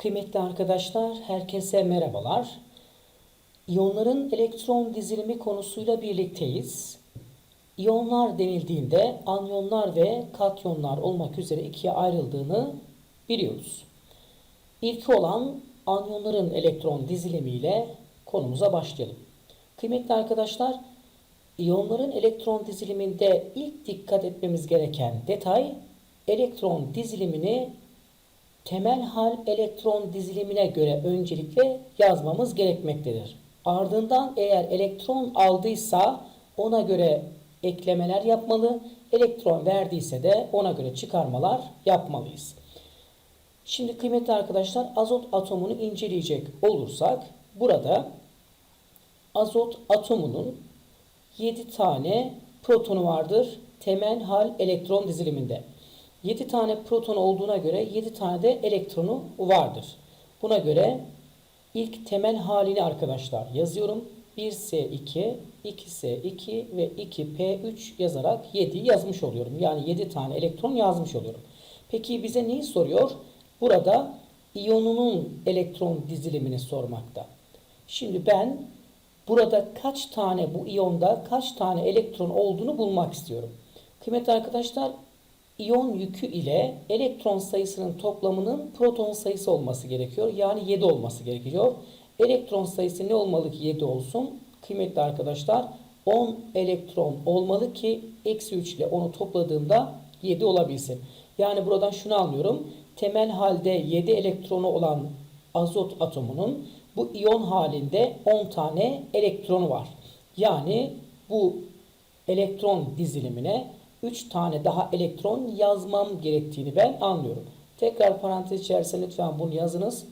Kıymetli arkadaşlar, herkese merhabalar. İyonların elektron dizilimi konusuyla birlikteyiz. İyonlar denildiğinde anyonlar ve katyonlar olmak üzere ikiye ayrıldığını biliyoruz. İlki olan anyonların elektron dizilimiyle konumuza başlayalım. Kıymetli arkadaşlar, İyonların elektron diziliminde ilk dikkat etmemiz gereken detay elektron dizilimini temel hal elektron dizilimine göre öncelikle yazmamız gerekmektedir. Ardından eğer elektron aldıysa ona göre eklemeler yapmalı, elektron verdiyse de ona göre çıkarmalar yapmalıyız. Şimdi kıymetli arkadaşlar azot atomunu inceleyecek olursak burada azot atomunun 7 tane protonu vardır temel hal elektron diziliminde. 7 tane proton olduğuna göre 7 tane de elektronu vardır. Buna göre ilk temel halini arkadaşlar yazıyorum. 1S2, 2S2 ve 2P3 yazarak 7 yazmış oluyorum. Yani 7 tane elektron yazmış oluyorum. Peki bize neyi soruyor? Burada iyonunun elektron dizilimini sormakta. Şimdi ben burada kaç tane bu iyonda kaç tane elektron olduğunu bulmak istiyorum. Kıymetli arkadaşlar iyon yükü ile elektron sayısının toplamının proton sayısı olması gerekiyor. Yani 7 olması gerekiyor. Elektron sayısı ne olmalı ki 7 olsun? Kıymetli arkadaşlar 10 elektron olmalı ki eksi 3 ile onu topladığımda 7 olabilsin. Yani buradan şunu anlıyorum. Temel halde 7 elektronu olan azot atomunun bu iyon halinde 10 tane elektronu var. Yani bu elektron dizilimine 3 tane daha elektron yazmam gerektiğini ben anlıyorum. Tekrar parantez içerisinde lütfen bunu yazınız.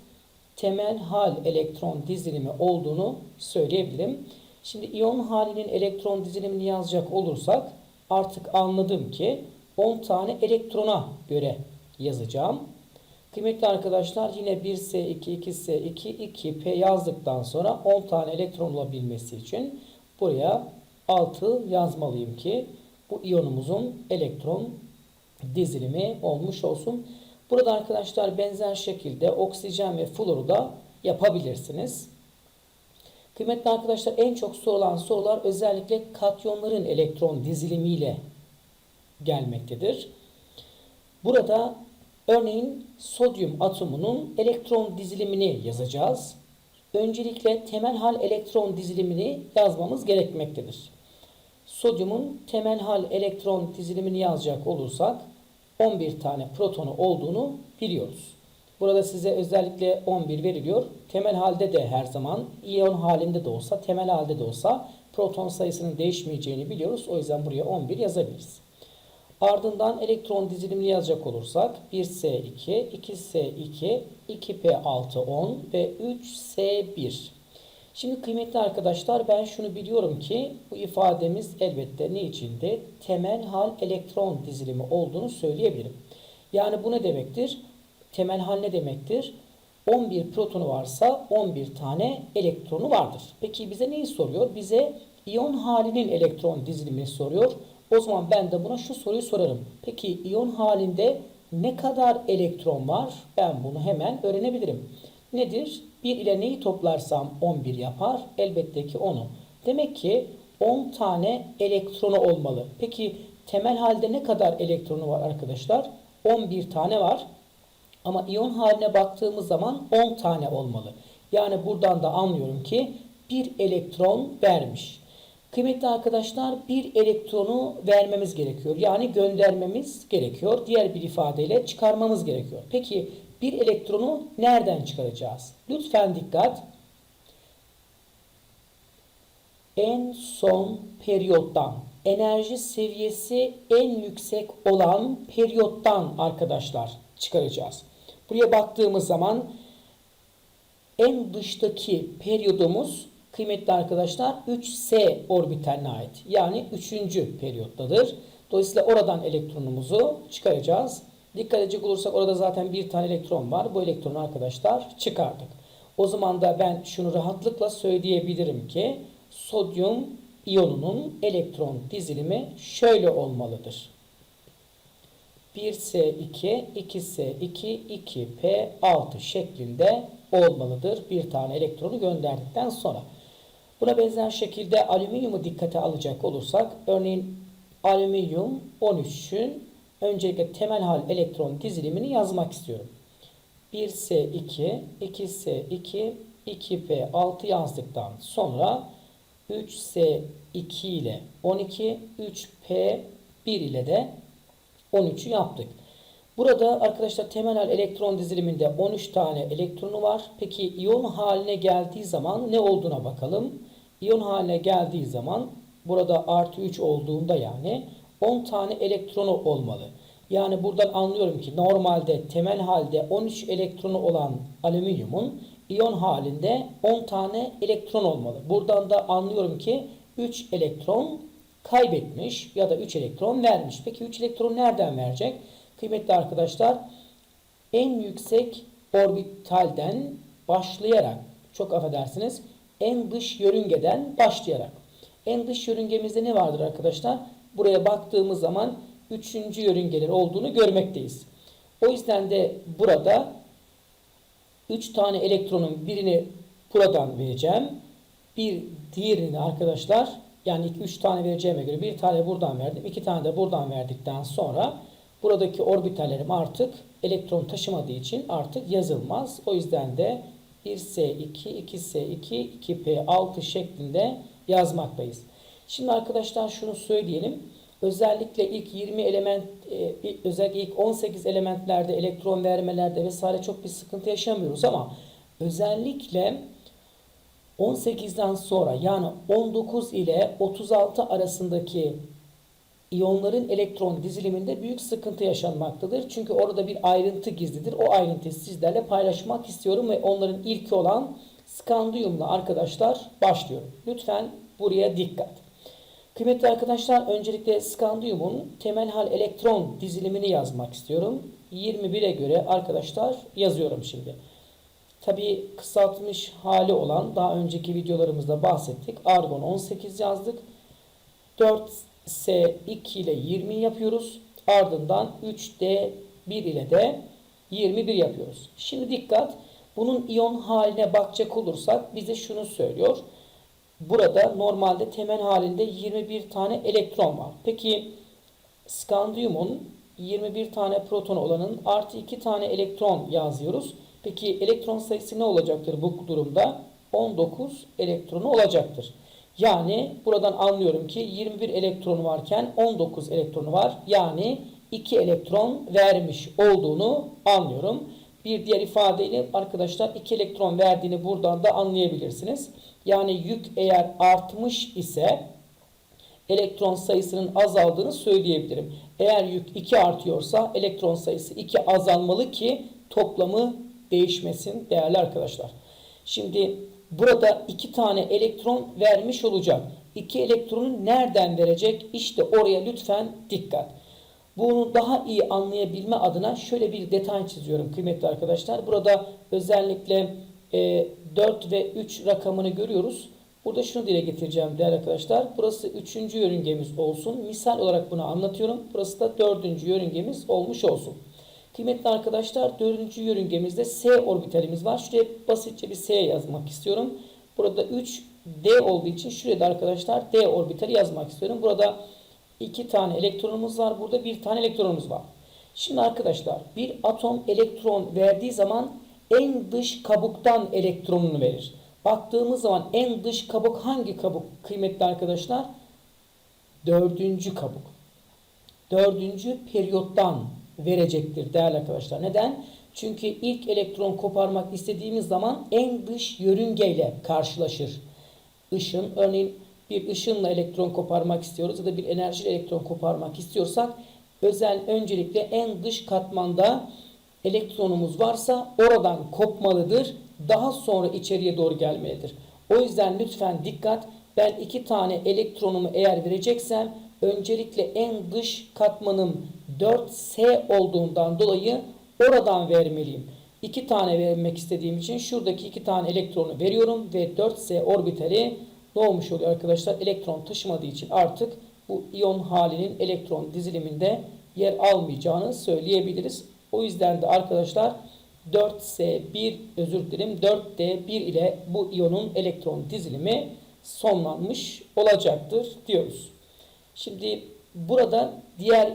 Temel hal elektron dizilimi olduğunu söyleyebilirim. Şimdi iyon halinin elektron dizilimini yazacak olursak artık anladım ki 10 tane elektrona göre yazacağım. Kıymetli arkadaşlar yine 1S2, 2S2, 2P yazdıktan sonra 10 tane elektron olabilmesi için buraya 6 yazmalıyım ki bu iyonumuzun elektron dizilimi olmuş olsun. Burada arkadaşlar benzer şekilde oksijen ve fluoru da yapabilirsiniz. Kıymetli arkadaşlar en çok sorulan sorular özellikle katyonların elektron dizilimiyle gelmektedir. Burada örneğin sodyum atomunun elektron dizilimini yazacağız. Öncelikle temel hal elektron dizilimini yazmamız gerekmektedir. Sodyumun temel hal elektron dizilimini yazacak olursak 11 tane protonu olduğunu biliyoruz. Burada size özellikle 11 veriliyor. Temel halde de her zaman iyon halinde de olsa temel halde de olsa proton sayısının değişmeyeceğini biliyoruz. O yüzden buraya 11 yazabiliriz. Ardından elektron dizilimini yazacak olursak 1S2, 2S2, 2P6, 10 ve 3S1. Şimdi kıymetli arkadaşlar ben şunu biliyorum ki bu ifademiz elbette ne içinde? Temel hal elektron dizilimi olduğunu söyleyebilirim. Yani bu ne demektir? Temel hal ne demektir? 11 protonu varsa 11 tane elektronu vardır. Peki bize neyi soruyor? Bize iyon halinin elektron dizilimini soruyor. O zaman ben de buna şu soruyu sorarım. Peki iyon halinde ne kadar elektron var? Ben bunu hemen öğrenebilirim. Nedir? 1 ile neyi toplarsam 11 yapar? Elbette ki 10'u. Demek ki 10 tane elektronu olmalı. Peki temel halde ne kadar elektronu var arkadaşlar? 11 tane var. Ama iyon haline baktığımız zaman 10 tane olmalı. Yani buradan da anlıyorum ki 1 elektron vermiş. Kıymetli arkadaşlar bir elektronu vermemiz gerekiyor. Yani göndermemiz gerekiyor. Diğer bir ifadeyle çıkarmamız gerekiyor. Peki bir elektronu nereden çıkaracağız? Lütfen dikkat. En son periyottan, enerji seviyesi en yüksek olan periyottan arkadaşlar çıkaracağız. Buraya baktığımız zaman en dıştaki periyodumuz kıymetli arkadaşlar 3S orbitaline ait. Yani 3. periyottadır. Dolayısıyla oradan elektronumuzu çıkaracağız. Dikkat edecek olursak orada zaten bir tane elektron var. Bu elektronu arkadaşlar çıkardık. O zaman da ben şunu rahatlıkla söyleyebilirim ki sodyum iyonunun elektron dizilimi şöyle olmalıdır. 1S2, 2S2, 2P6 şeklinde olmalıdır. Bir tane elektronu gönderdikten sonra. Buna benzer şekilde alüminyumu dikkate alacak olursak örneğin alüminyum 13'ün öncelikle temel hal elektron dizilimini yazmak istiyorum. 1S2, 2S2, 2P6 yazdıktan sonra 3S2 ile 12, 3P1 ile de 13'ü yaptık. Burada arkadaşlar temel hal elektron diziliminde 13 tane elektronu var. Peki iyon haline geldiği zaman ne olduğuna bakalım. İyon haline geldiği zaman burada artı 3 olduğunda yani 10 tane elektronu olmalı. Yani buradan anlıyorum ki normalde temel halde 13 elektronu olan alüminyumun iyon halinde 10 tane elektron olmalı. Buradan da anlıyorum ki 3 elektron kaybetmiş ya da 3 elektron vermiş. Peki 3 elektron nereden verecek? Kıymetli arkadaşlar en yüksek orbitalden başlayarak çok affedersiniz en dış yörüngeden başlayarak. En dış yörüngemizde ne vardır arkadaşlar? Buraya baktığımız zaman üçüncü yörüngeler olduğunu görmekteyiz. O yüzden de burada 3 tane elektronun birini buradan vereceğim. Bir diğerini arkadaşlar yani 2-3 tane vereceğime göre bir tane buradan verdim. iki tane de buradan verdikten sonra buradaki orbitallerim artık elektron taşımadığı için artık yazılmaz. O yüzden de 1S2, 2S2, 2P6 şeklinde yazmaktayız. Şimdi arkadaşlar şunu söyleyelim. Özellikle ilk 20 element, e, özellikle ilk 18 elementlerde, elektron vermelerde vesaire çok bir sıkıntı yaşamıyoruz ama özellikle 18'den sonra yani 19 ile 36 arasındaki iyonların elektron diziliminde büyük sıkıntı yaşanmaktadır. Çünkü orada bir ayrıntı gizlidir. O ayrıntıyı sizlerle paylaşmak istiyorum ve onların ilki olan skandiyumla arkadaşlar başlıyorum. Lütfen buraya dikkat. Kıymetli arkadaşlar öncelikle skandiyumun temel hal elektron dizilimini yazmak istiyorum. 21'e göre arkadaşlar yazıyorum şimdi. Tabi kısaltmış hali olan daha önceki videolarımızda bahsettik. Argon 18 yazdık. 4S2 ile 20 yapıyoruz. Ardından 3D1 ile de 21 yapıyoruz. Şimdi dikkat. Bunun iyon haline bakacak olursak bize şunu söylüyor. Burada normalde temel halinde 21 tane elektron var. Peki skandiyumun 21 tane proton olanın artı 2 tane elektron yazıyoruz. Peki elektron sayısı ne olacaktır bu durumda? 19 elektronu olacaktır. Yani buradan anlıyorum ki 21 elektronu varken 19 elektronu var. Yani 2 elektron vermiş olduğunu anlıyorum. Bir diğer ifadeyle arkadaşlar 2 elektron verdiğini buradan da anlayabilirsiniz. Yani yük eğer artmış ise elektron sayısının azaldığını söyleyebilirim. Eğer yük 2 artıyorsa elektron sayısı 2 azalmalı ki toplamı değişmesin değerli arkadaşlar. Şimdi burada 2 tane elektron vermiş olacak. 2 elektronu nereden verecek? İşte oraya lütfen dikkat. Bunu daha iyi anlayabilme adına şöyle bir detay çiziyorum kıymetli arkadaşlar. Burada özellikle e, 4 ve 3 rakamını görüyoruz. Burada şunu dile getireceğim değerli arkadaşlar. Burası 3. yörüngemiz olsun. Misal olarak bunu anlatıyorum. Burası da 4. yörüngemiz olmuş olsun. Kıymetli arkadaşlar 4. yörüngemizde S orbitalimiz var. Şuraya basitçe bir S yazmak istiyorum. Burada 3 D olduğu için şuraya da arkadaşlar D orbitali yazmak istiyorum. Burada 2 tane elektronumuz var. Burada bir tane elektronumuz var. Şimdi arkadaşlar bir atom elektron verdiği zaman en dış kabuktan elektronunu verir. Baktığımız zaman en dış kabuk hangi kabuk kıymetli arkadaşlar? Dördüncü kabuk. Dördüncü periyottan verecektir değerli arkadaşlar. Neden? Çünkü ilk elektron koparmak istediğimiz zaman en dış yörüngeyle karşılaşır. Işın örneğin bir ışınla elektron koparmak istiyoruz ya da bir enerjiyle elektron koparmak istiyorsak özel öncelikle en dış katmanda elektronumuz varsa oradan kopmalıdır. Daha sonra içeriye doğru gelmelidir. O yüzden lütfen dikkat. Ben iki tane elektronumu eğer vereceksem öncelikle en dış katmanım 4S olduğundan dolayı oradan vermeliyim. İki tane vermek istediğim için şuradaki iki tane elektronu veriyorum ve 4S orbitali ne olmuş oluyor arkadaşlar? Elektron taşımadığı için artık bu iyon halinin elektron diziliminde yer almayacağını söyleyebiliriz. O yüzden de arkadaşlar 4S1 özür dilerim 4D1 ile bu iyonun elektron dizilimi sonlanmış olacaktır diyoruz. Şimdi burada diğer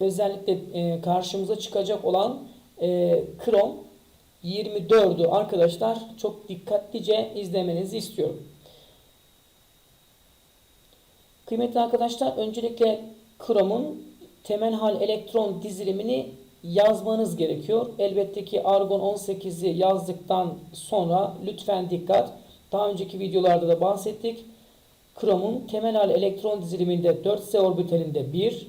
özellikle e, karşımıza çıkacak olan e, krom 24'ü arkadaşlar çok dikkatlice izlemenizi istiyorum. Kıymetli arkadaşlar öncelikle kromun temel hal elektron dizilimini yazmanız gerekiyor. Elbette ki argon 18'i yazdıktan sonra lütfen dikkat. Daha önceki videolarda da bahsettik. Kromun temel hal elektron diziliminde 4s orbitalinde 1,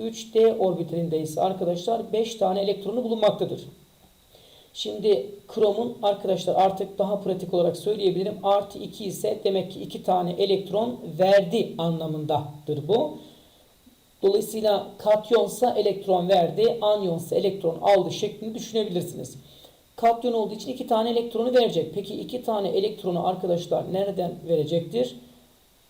3d orbitalinde ise arkadaşlar 5 tane elektronu bulunmaktadır. Şimdi kromun arkadaşlar artık daha pratik olarak söyleyebilirim. Artı 2 ise demek ki 2 tane elektron verdi anlamındadır bu. Dolayısıyla katyonsa elektron verdi, anyonsa elektron aldı şeklini düşünebilirsiniz. Katyon olduğu için 2 tane elektronu verecek. Peki 2 tane elektronu arkadaşlar nereden verecektir?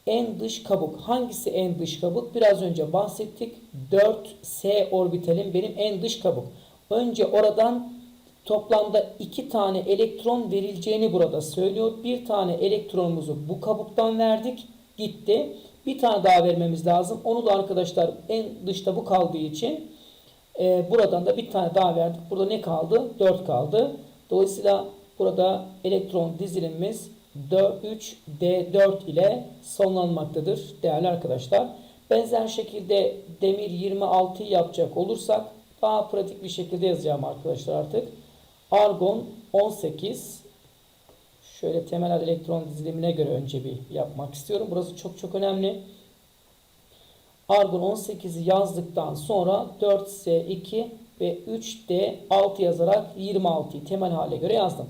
En dış kabuk. Hangisi en dış kabuk? Biraz önce bahsettik. 4s orbitalim benim en dış kabuk. Önce oradan toplamda 2 tane elektron verileceğini burada söylüyor. Bir tane elektronumuzu bu kabuktan verdik. Gitti. Bir tane daha vermemiz lazım. Onu da arkadaşlar en dışta bu kaldığı için e, buradan da bir tane daha verdik. Burada ne kaldı? 4 kaldı. Dolayısıyla burada elektron dizilimimiz 3D4 ile sonlanmaktadır değerli arkadaşlar. Benzer şekilde demir 26 yapacak olursak daha pratik bir şekilde yazacağım arkadaşlar artık. Argon 18 şöyle temel elektron dizilimine göre önce bir yapmak istiyorum. Burası çok çok önemli. Argon 18'i yazdıktan sonra 4S2 ve 3D6 yazarak 26'yı temel hale göre yazdım.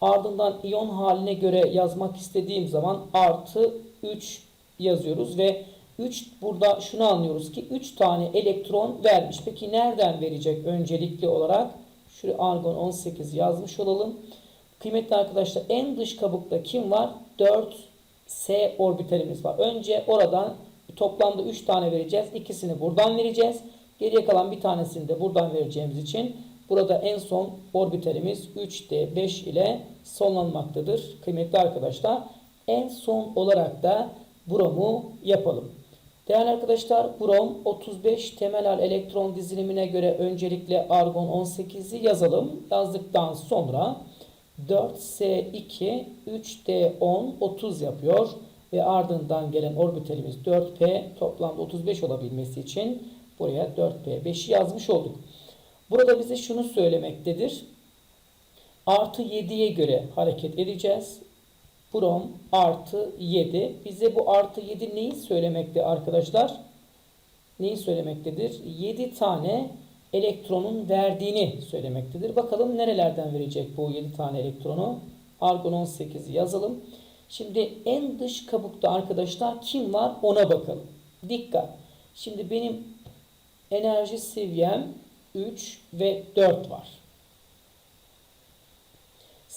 Ardından iyon haline göre yazmak istediğim zaman artı 3 yazıyoruz ve 3 burada şunu anlıyoruz ki 3 tane elektron vermiş. Peki nereden verecek öncelikli olarak? Şuraya argon 18 yazmış olalım. Kıymetli arkadaşlar en dış kabukta kim var? 4S orbitalimiz var. Önce oradan toplamda 3 tane vereceğiz. İkisini buradan vereceğiz. Geriye kalan bir tanesini de buradan vereceğimiz için burada en son orbitalimiz 3D5 ile sonlanmaktadır. Kıymetli arkadaşlar en son olarak da bromu yapalım. Değerli arkadaşlar brom 35 temel hal elektron dizilimine göre öncelikle argon 18'i yazalım. Yazdıktan sonra 4S2 3D10 30 yapıyor ve ardından gelen orbitalimiz 4P toplamda 35 olabilmesi için buraya 4P5'i yazmış olduk. Burada bize şunu söylemektedir. Artı 7'ye göre hareket edeceğiz. Brom artı 7. Bize bu artı 7 neyi söylemekte arkadaşlar? Neyi söylemektedir? 7 tane elektronun verdiğini söylemektedir. Bakalım nerelerden verecek bu 7 tane elektronu? Argon 18'i yazalım. Şimdi en dış kabukta arkadaşlar kim var ona bakalım. Dikkat. Şimdi benim enerji seviyem 3 ve 4 var.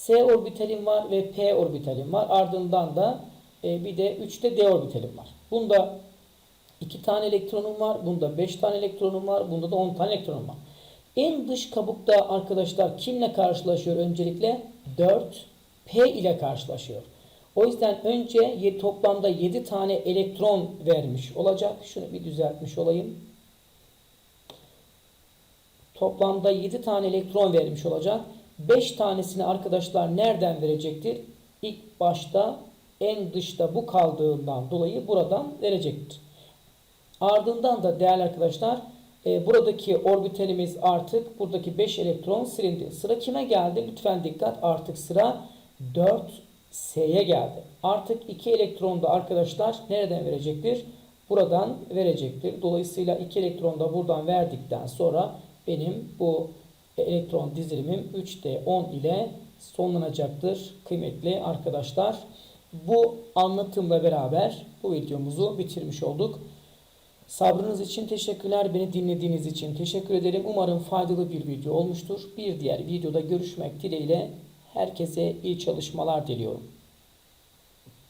S orbitalim var ve P orbitalim var. Ardından da e, bir de 3'te D orbitalim var. Bunda 2 tane elektronum var. Bunda 5 tane elektronum var. Bunda da 10 tane elektronum var. En dış kabukta arkadaşlar kimle karşılaşıyor öncelikle? 4 P ile karşılaşıyor. O yüzden önce toplamda 7 tane elektron vermiş olacak. Şunu bir düzeltmiş olayım. Toplamda 7 tane elektron vermiş olacak. 5 tanesini arkadaşlar nereden verecektir? İlk başta en dışta bu kaldığından dolayı buradan verecektir. Ardından da değerli arkadaşlar e, buradaki orbitalimiz artık buradaki 5 elektron silindi. Sıra kime geldi? Lütfen dikkat artık sıra 4S'ye geldi. Artık 2 elektron da arkadaşlar nereden verecektir? Buradan verecektir. Dolayısıyla 2 elektron da buradan verdikten sonra benim bu elektron dizilimim 3D 10 ile sonlanacaktır kıymetli arkadaşlar. Bu anlatımla beraber bu videomuzu bitirmiş olduk. Sabrınız için teşekkürler. Beni dinlediğiniz için teşekkür ederim. Umarım faydalı bir video olmuştur. Bir diğer videoda görüşmek dileğiyle herkese iyi çalışmalar diliyorum.